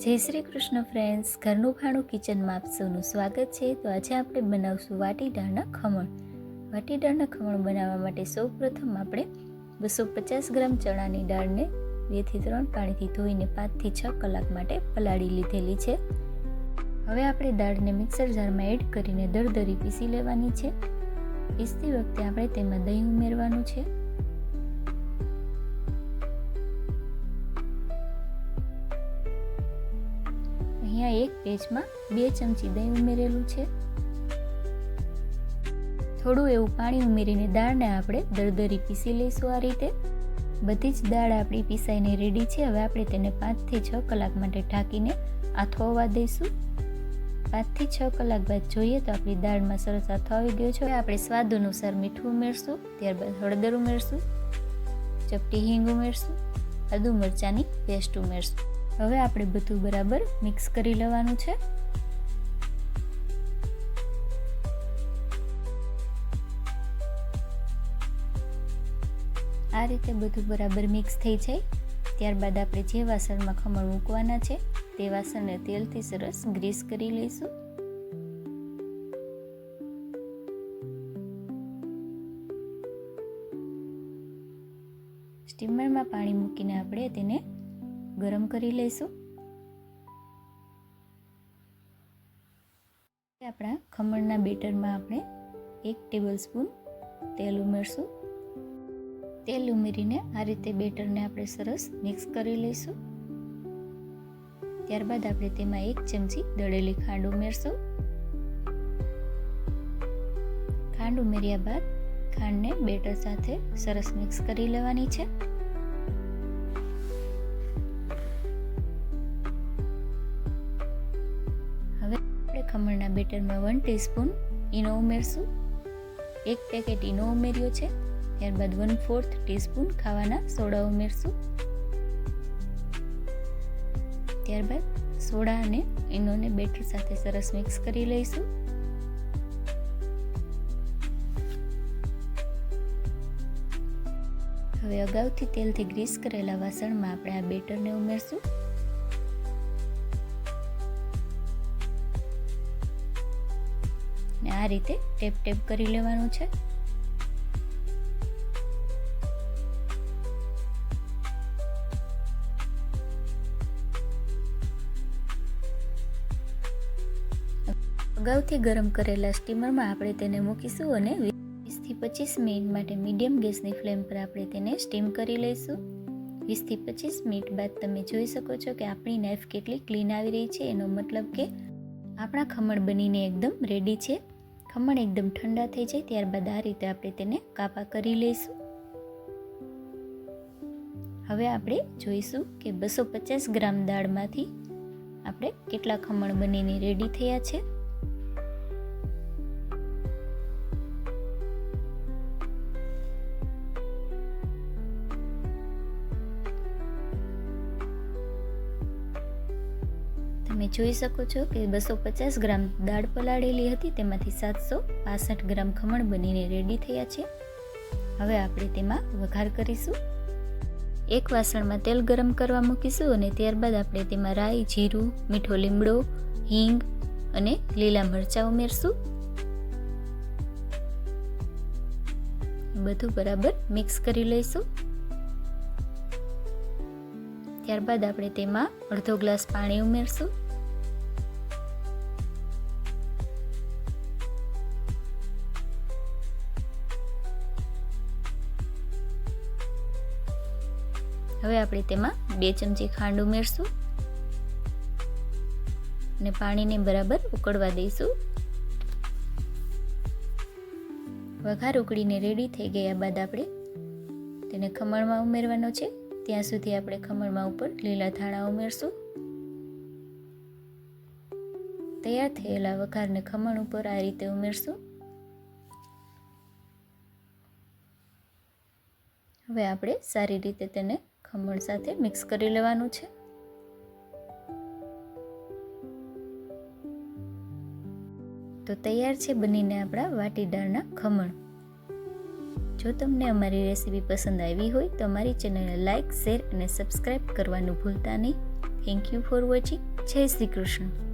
જય શ્રી કૃષ્ણ ફ્રેન્ડ્સ ઘરનું ખાણું કિચનમાં આપ સ્વાગત છે. તો આજે આપણે બનાવશું વાટી દાળના ખમણ. વાટી દાળના ખમણ બનાવવા માટે સૌપ્રથમ આપણે બસો પચાસ ગ્રામ ચણાની દાળને બેથી ત્રણ પાણીથી ધોઈને પાંચથી છ કલાક માટે પલાળી લીધેલી છે. હવે આપણે દાળને મિક્સર જારમાં એડ કરીને દરદરી પીસી લેવાની છે. પીસતી વખતે આપણે તેમાં દહીં ઉમેરવાનું છે. અહીંયા એક પેજમાં બે ચમચી દહીં ઉમેરેલું છે. થોડું એવું પાણી ઉમેરીને દાળને આપણે દરદરી પીસી લઈશું આ રીતે. બધી જ દાળ આપણી પીસાઈને રેડી છે. હવે આપણે તેને પાંચથી છ કલાક માટે ઢાંકીને આથો આવવા દઈશું. પાંચથી છ કલાક બાદ જોઈએ તો આપણી દાળમાં સરસ આથો આવી ગયો છે. આપણે સ્વાદ અનુસાર મીઠું ઉમેરશું, ત્યારબાદ હળદર ઉમેરશું, ચપટી હિંગ ઉમેરશું આદુ મરચાંની પેસ્ટ ઉમેરશું. હવે આપણે બધું બરાબર મિક્સ કરી લેવાનું છે. આ રીતે બધું બરાબર મિક્સ થઈ જાય. ત્યારબાદ આપણે જે વાસણમાં ખમણ મૂકવાના છે, તે વાસણને તેલથી સરસ ગ્રીસ કરી લઈશું. સ્ટીમરમાં પાણી મૂકીને આપણે તેને ગરમ કરી લઈશું. આપણા ખમણના બેટરમાં આપણે એક ટેબલ સ્પૂન તેલ ઉમેરશું. તેલ ઉમેરીને આ રીતે બેટરને આપણે સરસ મિક્સ કરી લઈશું. ત્યારબાદ આપણે તેમાં એક ચમચી દળેલી ખાંડ ઉમેરશું. ખાંડ ઉમેર્યા બાદ ખાંડને બેટર સાથે સરસ મિક્સ કરી લેવાની છે. ખમણના બેટરમાં વન ટીસ્પૂન ઈનો ઉમેરશું. એક પેકેટ ઈનો ઉમેર્યો છે. ત્યારબાદ વન ફોર્થ ટીસ્પૂન ખાવાના સોડા ઉમેરશું. ત્યારબાદ સોડા અને ઈનોને બેટર સાથે સરસ મિક્સ કરી લઈશું. હવે અગાઉથી તેલથી ગ્રીસ કરેલા વાસણમાં આપણે આ બેટરને ઉમેરશું. આ રીતે ટેપ ટેપ કરી લેવાનું છે. અગાઉથી ગરમ કરેલા સ્ટીમરમાં આપણે તેને મૂકીશું અને વીસથી પચીસ મિનિટ માટે મીડિયમ ગેસની ફ્લેમ પર આપણે તેને સ્ટીમ કરી લઈશું. વીસથી પચીસ મિનિટ બાદ તમે જોઈ શકો છો કે આપણી નાઈફ કેટલી ક્લીન આવી રહી છે. એનો મતલબ કે આપણા ખમણ બનીને એકદમ રેડી છે. ખમણ એકદમ ઠંડા થઈ જાય ત્યારબાદ આ રીતે આપણે તેને કાપા કરી લઈશું. હવે આપણે જોઈશું કે બસો પચાસ ગ્રામ દાળમાંથી આપણે કેટલા ખમણ બનીને રેડી થયા છે. તમે જોઈ શકો છો કે બસો પચાસ ગ્રામ દાળ પલાળેલી હતી. તેમાંથી સાતસો પાસઠ ગ્રામ ખમણ બનીને રેડી થયા છે. હવે આપણે તેમાં વઘાર કરીશું. એક વાસણમાં તેલ ગરમ કરવા મૂકીશું અને ત્યારબાદ આપણે તેમાં રાઈ, જીરું, મીઠો લીમડો, હિંગ અને લીલા મરચાં ઉમેરશું. બધું બરાબર મિક્સ કરી લઈશું. ત્યારબાદ આપણે તેમાં અડધો ગ્લાસ પાણી ઉમેરશું. હવે આપણે તેમાં બે ચમચી ખાંડ ઉમેરશું. અને પાણીને બરાબર ઉકળવા દઈશું. વઘાર ઉકળીને રેડી થઈ ગયા બાદ આપણે તેને ખમણમાં ઉમેરવાનો છે. ત્યાં સુધી આપણે ખમણમાં ઉપર લીલા ધાણા ઉમેરશું. તૈયાર થયેલા વઘારને ખમણ ઉપર આ રીતે ઉમેરશું. હવે આપણે સારી રીતે તેને ખમણ સાથે મિક્સ કરી લેવાનું છે. તો તૈયાર છે બનીને આપણા વાટી દાળના ખમણ. જો તમને અમારી રેસીપી પસંદ આવી હોય તો અમારી ચેનલને લાઇક શેર અને સબસ્ક્રાઈબ કરવાનું ભૂલતા નહીં. થેન્ક યુ ફોર વોચિંગ જય શ્રી કૃષ્ણ.